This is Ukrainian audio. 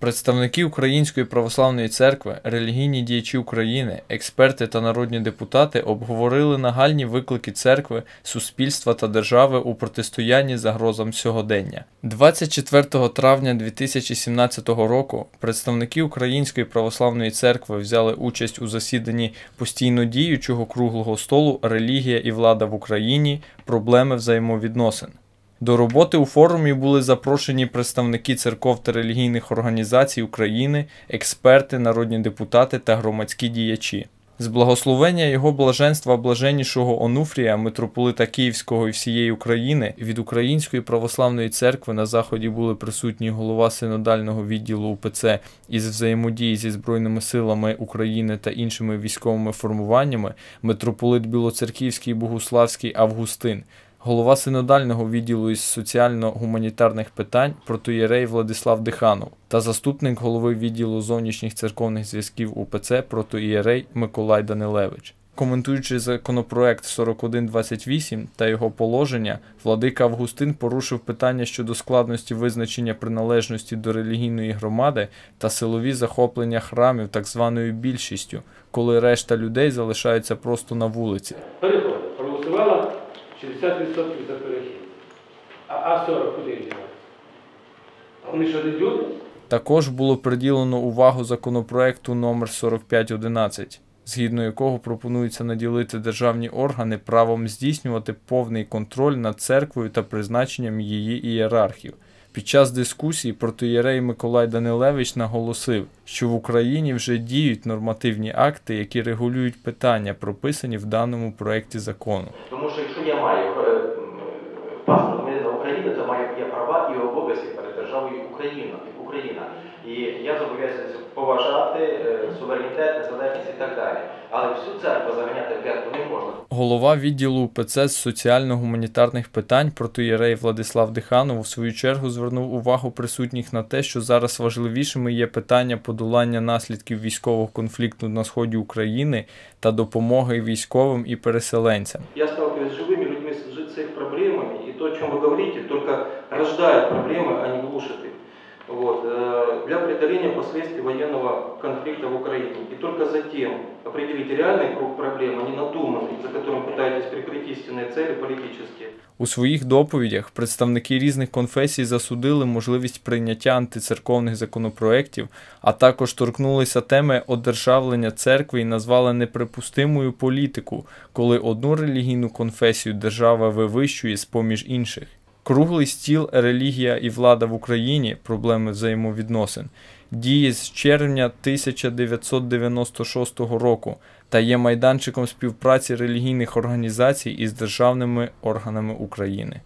Представники Української православної церкви, релігійні діячі України, експерти та народні депутати обговорили нагальні виклики церкви, суспільства та держави у протистоянні загрозам сьогодення. 24 травня 2017 року представники Української православної церкви взяли участь у засіданні постійно діючого круглого столу Релігія і влада в Україні. Проблеми взаємовідносин. До роботи у форумі були запрошені представники церков та релігійних організацій України, експерти, народні депутати та громадські діячі. З благословення його блаженства блаженнішого Онуфрія, митрополита Київського і всієї України, від Української православної церкви на заході були присутні голова синодального відділу УПЦ із взаємодії зі Збройними силами України та іншими військовими формуваннями, митрополит Білоцерківський Богуславський Августин голова синодального відділу із соціально-гуманітарних питань протоєрей Владислав Диханов та заступник голови відділу зовнішніх церковних зв'язків УПЦ протоієрей Миколай Данилевич. Коментуючи законопроект 4128 та його положення, владика Августин порушив питання щодо складності визначення приналежності до релігійної громади та силові захоплення храмів так званою більшістю, коли решта людей залишаються просто на вулиці. Проголосувала 60% за перехід. А, а 40 куди дівати? Вони що не люди? Також було приділено увагу законопроекту номер 4511, згідно якого пропонується наділити державні органи правом здійснювати повний контроль над церквою та призначенням її ієрархів. Під час дискусії протиєрей Миколай Данилевич наголосив, що в Україні вже діють нормативні акти, які регулюють питання, прописані в даному проєкті закону. Тому що якщо я маю то маю є права і обов'язки перед державою Україна. Україна. І я зобов'язаний поважати е, суверенітет, незалежність і так далі. Але всю церкву заганяти в гетто не можна. Голова відділу УПЦ з соціально-гуманітарних питань протоєрей Владислав Диханов у свою чергу звернув увагу присутніх на те, що зараз важливішими є питання подолання наслідків військового конфлікту на сході України та допомоги військовим і переселенцям. Я чем вы говорите, только рождают проблемы, а не глушат их Вот. э, Для преодоления последствий военного конфликта в Украине. И только затем определить реальный круг проблем, а не надуманный, за которым пытаетесь прикрыть истинные цели политические. У своїх доповідях представники різних конфесій засудили можливість прийняття антицерковних законопроєктів, а також торкнулися теми одержавлення церкви і назвали неприпустимою політику, коли одну релігійну конфесію держава вивищує з поміж інших. Круглий стіл Релігія і влада в Україні проблеми взаємовідносин діє з червня 1996 року та є майданчиком співпраці релігійних організацій із державними органами України.